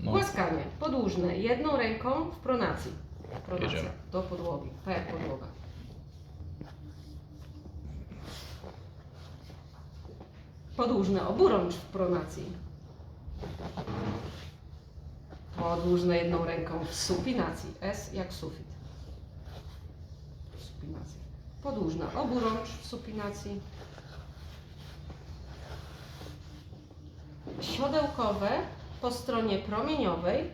No. Głaskanie podłużne jedną ręką w pronacji. Pronacja Jedziemy. do podłogi, tak jak podłoga. Podłużne oburącz w pronacji. Podłużne jedną ręką w supinacji. S jak sufit. Supinacja. Podłużne oburącz w supinacji. Siodełkowe po stronie promieniowej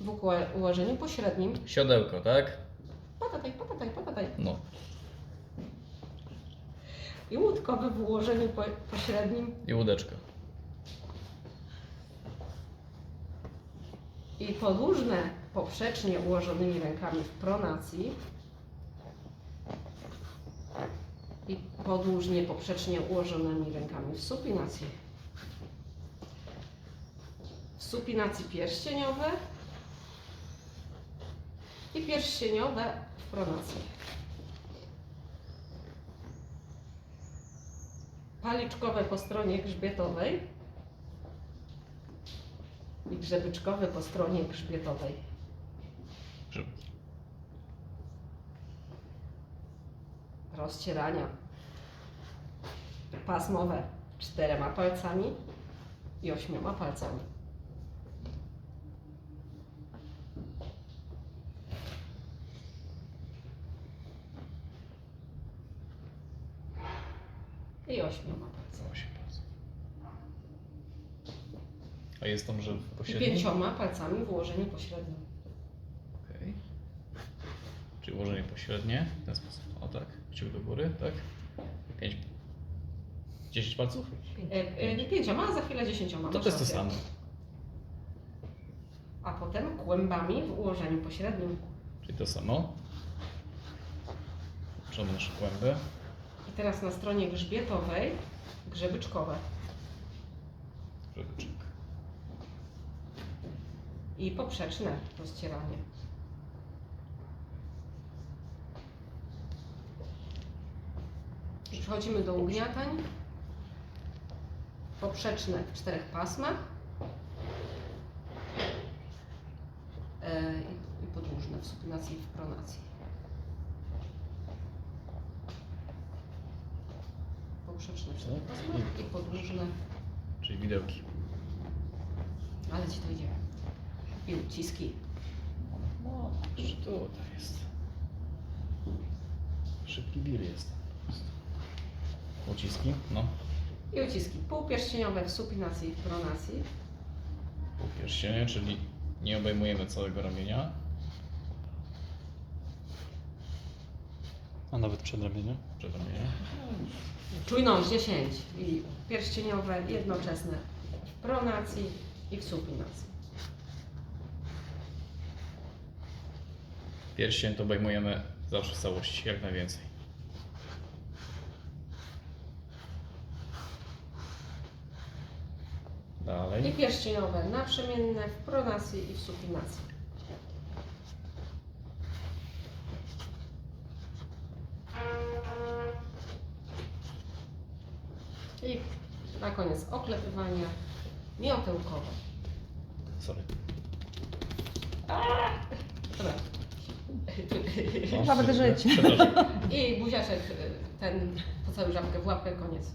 w ułożeniu pośrednim. Siodełko, tak? Patataj, patataj, patataj. No. I łódkowy w ułożeniu po, pośrednim. I łódeczka. I podłużne poprzecznie ułożonymi rękami w pronacji. I podłużnie poprzecznie ułożonymi rękami w supinacji. Supinacji pierścieniowe i pierścieniowe w pronacji. Paliczkowe po stronie grzbietowej i grzebyczkowe po stronie grzbietowej. Rozcierania pasmowe czterema palcami i ośmioma palcami. I ośmioma palcami. Osiem palców. A jest tam, że I pośrednim? pięcioma palcami w ułożeniu pośrednim. Okej. Czyli ułożenie pośrednie w ten sposób. O tak. Kciuk do góry, tak? Pięć. Dziesięć palców? E, e, pięcioma, a za chwilę dziesięcioma. To masz jest to rację. samo. A potem kłębami w ułożeniu pośrednim. Czyli to samo. Przed nasze kłęby. Teraz na stronie grzbietowej grzebyczkowe. Żebyczek. i poprzeczne rozcieranie. Przechodzimy do ugniatań. Poprzeczne w czterech pasmach e, i- i podłużne w supinacji i w pronacji. Poprzeczne w czterech pasmach i podłużne, Czyli widełki. ale ci to idzie. I uciski. No, jeszcze tutaj jest. Szybki bir jest. Uciski, no. I uciski półpierścieniowe w supinacji i w pronacji. Półpierścienie, czyli nie obejmujemy całego ramienia. A nawet przedramienie? Przedramienia. Czujność 10 i pierścieniowe jednoczesne w pronacji i w supinacji. Pierścień to obejmujemy zawsze w całości, jak najwięcej. I Dalej. pierścieniowe naprzemienne w pronacji i w supinacji. I na koniec oklepywanie miotełkowe. Sorry. Dobra. No, Nawet żyć. Przepraszam. I buziaczek y, ten po całej żabkę w łapkę koniec.